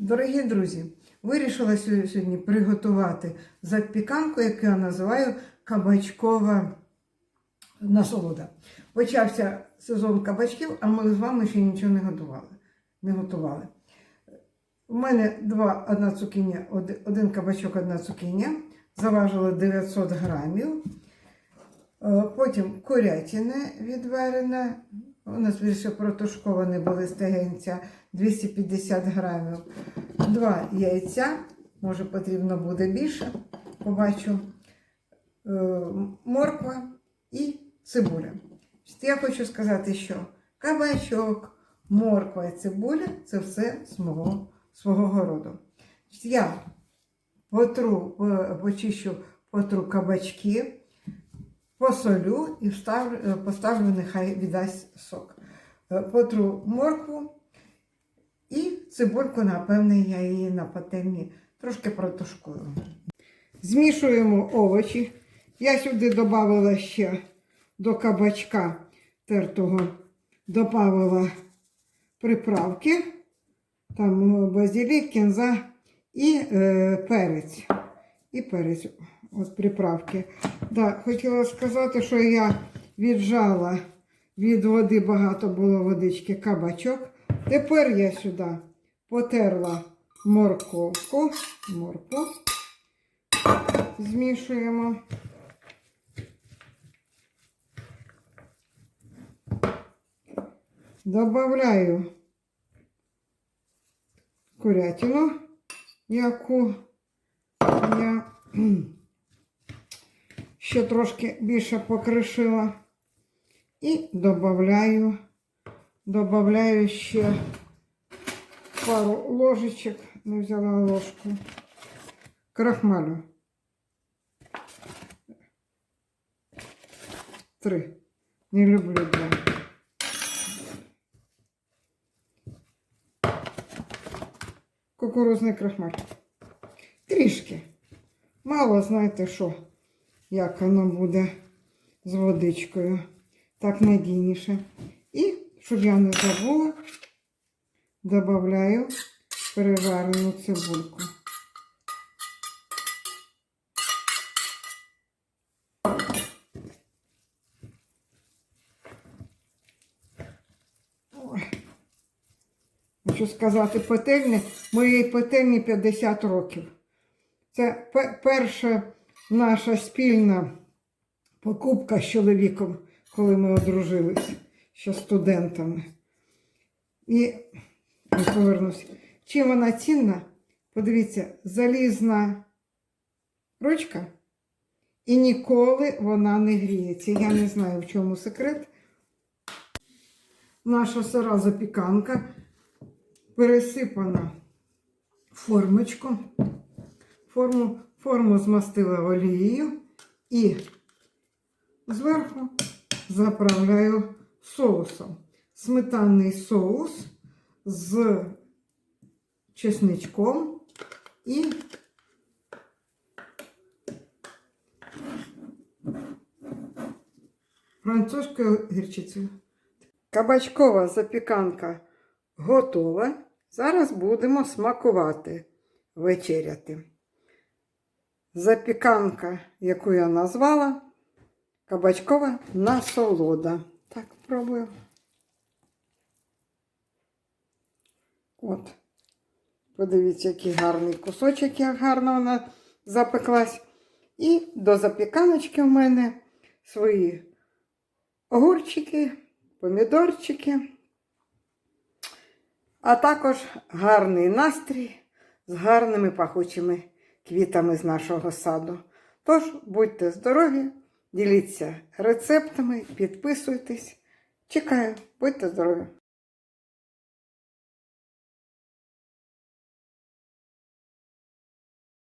Дорогі друзі, вирішила сьогодні приготувати запіканку, яку я називаю кабачкова насолода. Почався сезон кабачків, а ми з вами ще нічого не готували. Не готували. У мене два, одна цукіня, один, кабачок, одна цукіня. Заважила 900 грамів. Е, Потім курятина відварена. У нас більше протушковані були стегенця 250 грамів. Два яйця, може потрібно буде більше, побачу. Е, Морква і цибуля. Я хочу сказати, що кабачок, морква і цибуля це все з мого, свого городу. Я потру, по- почищу потру кабачки, посолю і вставлю, е, поставлю, нехай віддасть сок. Е, Потру моркву і цибульку, напевне, я її на пательні трошки протушкую. Змішуємо овочі. Я сюди додавала ще до кабачка тертого, додавала приправки, там е, базилік, кінза і е, перець. І перець, от приправки. Да, хотіла сказати, що я віджала від води, багато було водички, кабачок. Тепер я сюди потерла морковку, моркву, змішуємо. Добавляю курятину, яку я ще трошки більше покришила. І додаю, додаю ще пару ложечок, не взяла ложку, крахмалю. Три. Не люблю два. Кукурузний крахмаль. Трішки. Мало знаєте що, Як воно буде з водичкою. Так надійніше. І, щоб я не забула, додаю переварену цибульку. Хочу сказати, петельні, моїй петельні 50 років. Це пе- перша наша спільна покупка з чоловіком, коли ми одружились ще студентами. І повернусь. Чим вона цінна? Подивіться, залізна ручка, і ніколи вона не гріється. Я не знаю, в чому секрет. Наша сира запіканка пересипана в формочку. Форму, форму змастила олією і зверху заправляю соусом. Сметанний соус з чесничком і французькою гірчицею. Кабачкова запіканка готова. Зараз будемо смакувати, вечеряти. Запіканка, яку я назвала, кабачкова насолода. Так, пробую. От. Подивіться, який гарний кусочок, як гарно вона запеклась. І до запіканочки в мене свої огурчики, помідорчики, а також гарний настрій з гарними пахучими квітами з нашого саду. Тож будьте здорові, діліться рецептами, підписуйтесь. Чекаю, будьте здорові!